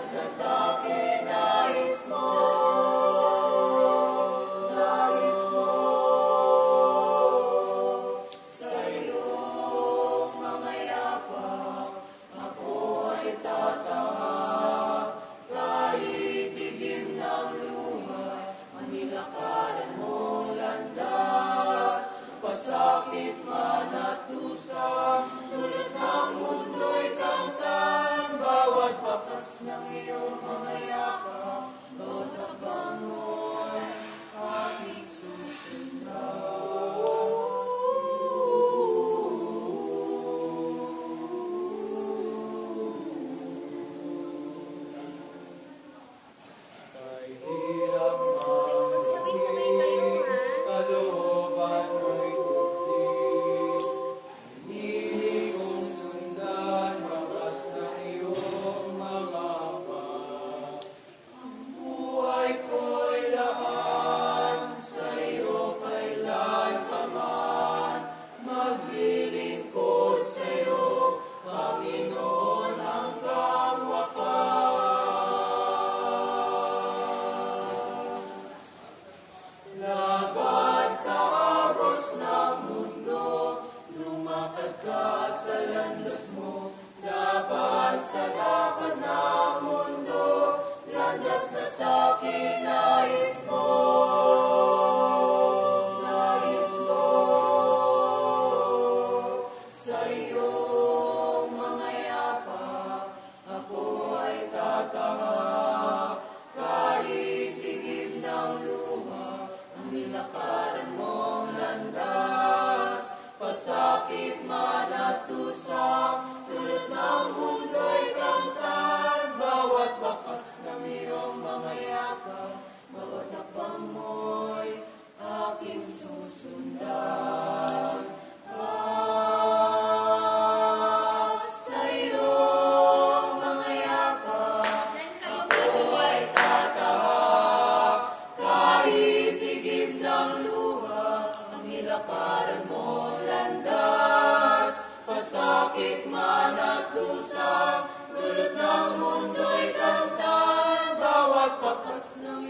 us the sovereign. Pagka sa landas mo, laban sa lakad ng mundo, landas na sa kinais mo. Pasakit man at tusa, tulad ng mundo'y kamtan. Bawat bakas ng iyong mga yakap, bawat hakbang mo'y aking susundan. Ah, sa Pasakit man at dusa, tulad ng mundo'y kamtan. Bawat bakas ng